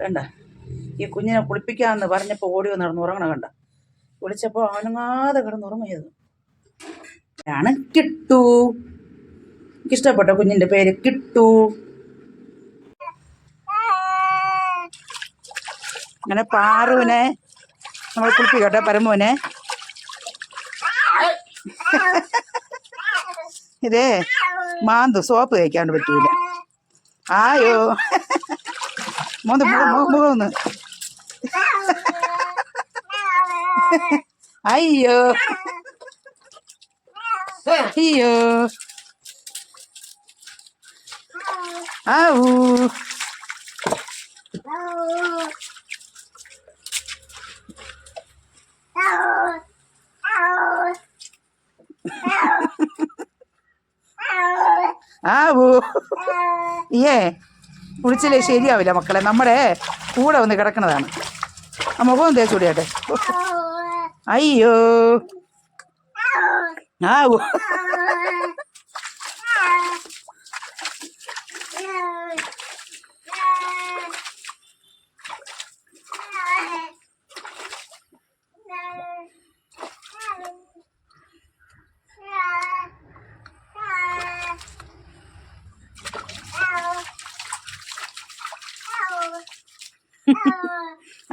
കണ്ട? ഈ കുഞ്ഞിനെ കുളിപ്പിക്കാമെന്ന് പറഞ്ഞപ്പോൾ ഓടി വന്ന് നടന്ന് ഉറങ്ങണ കണ്ട? വിളിച്ചപ്പോൾ അവനങ്ങാതെ കിടന്ന് ഉറങ്ങിയത്. ആണ് കിട്ടു. എനിക്കിഷ്ടപ്പെട്ട കുഞ്ഞിന്റെ പേര് കിട്ടു. അങ്ങനെ പാറുവിനെ നമ്മൾ കുളിപ്പിക്കട്ടെ പരമുവിനെ ഇതേ മാന്തു സോപ്പ് കഴിക്കാണ്ട് പറ്റൂല. ആയോ? മോന്ത് മുഖം ഒന്ന് അയ്യോ അയ്യോ ആവൂ ആവൂ ഏ കുളിച്ചില്ലേ ശരിയാവില്ല മക്കളെ. നമ്മുടെ കൂടെ വന്ന് കിടക്കണതാണ്. ആ മുഖം തേച്ചു കൂടിയാട്ടെ അയ്യോ. ആവൂ.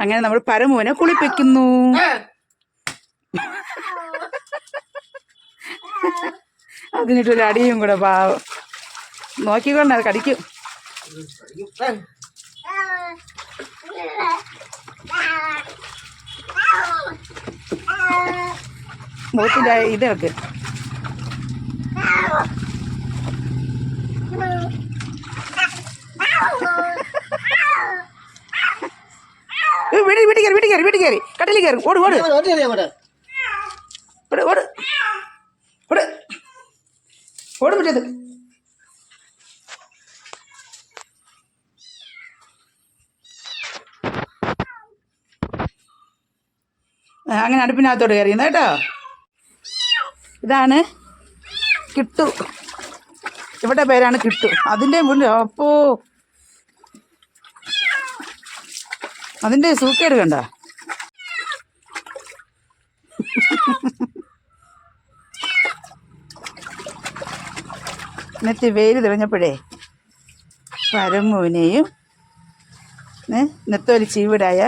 അങ്ങനെ നമ്മൾ പരമോനെ കുളിപ്പിക്കുന്നു. അതിനിട്ടൊരു അടിയും കൂടെ പാവം നോക്കിക്കൊണ്ട് അത് കടിക്കും. മുഖത്തിന്റെ ഇത് ഏ, വീട്ടിൽ കയറി വീട്ടിൽ കയറി വീട്ടിൽ കയറി. കട്ടിൽ കയറി. ഓട് ഓട്. ഓട് ഓട്. ഓട്. ഓട് മുറ്റത്ത്. അങ്ങനെ അടുപ്പിനകത്തോട് കയറിയുന്ന കേട്ടോ? ഇതാണ് കിട്ടു. ഇവിടെ പേരാണ് കിട്ടു. അതിന്റെ മുന്നിൽ അപ്പോ അതിന്റെ സൂക്കേട് കണ്ട. ഇന്നത്തെ വെയിൽ തെളിഞ്ഞപ്പോഴേ പരമുവിനെയും നെത്തോലി ചീവിടായ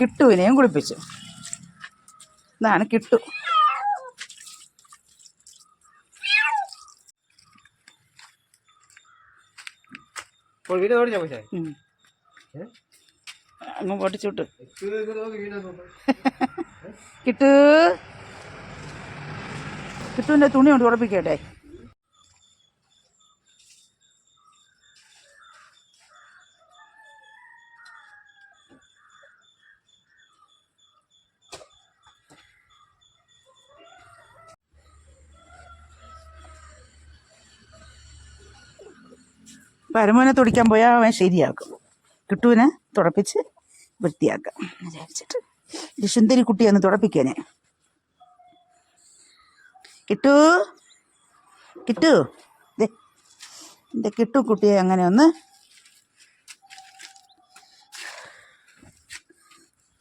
കിട്ടുവിനെയും കുളിപ്പിച്ചു. ഇതാണ് കിട്ടു. വീട് ഓടിച്ചാ. അങ്ങ് പൊട്ടിച്ചുവിട്ട് കിട്ടു. കിട്ടുവിന്റെ തുണി കൊണ്ട് ഉറപ്പിക്കട്ടെ. പരമോനെ തുടിക്കാൻ പോയാൽ അവൻ ശരിയാക്കും. കിട്ടുവിനെ തുടപ്പിച്ച് വൃത്തിയാക്കാം വിചാരിച്ചിട്ട്. ഇത് സുന്ദരി കുട്ടി ഒന്ന് തുടപ്പിക്കാനെ. കിട്ടു. കിട്ടു. എന്റെ കിട്ടു കുട്ടിയെ അങ്ങനെ ഒന്ന്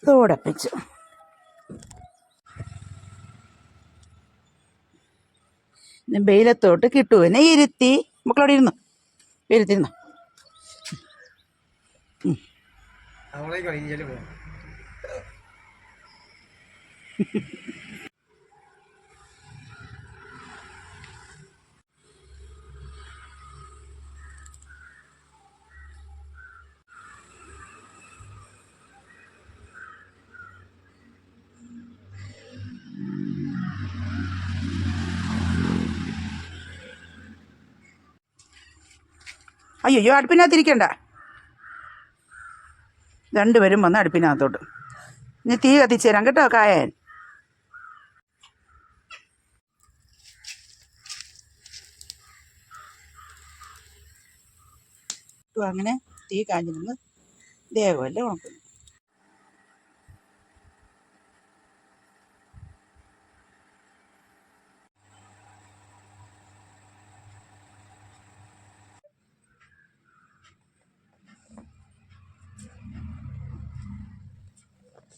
തോടപ്പിച്ചു. വെയിലത്തോട്ട് കിട്ടുവിനെ ഇരുത്തി. മക്കളോട് ഇരുന്നു? വെയിലത്തിരുന്നു? അയ്യോ അടുപ്പിനകത്തിരിക്കണ്ട. രണ്ടുപേരും വന്ന് അടുപ്പിനകത്തോട്ട്. ഇനി തീ കത്തിച്ചു തരാം കേട്ടോ കായൻ അങ്ങനെ തീ കാഞ്ഞിരുന്ന് നിന്ന് ദേവമല്ലേ ഉണക്കുന്നു.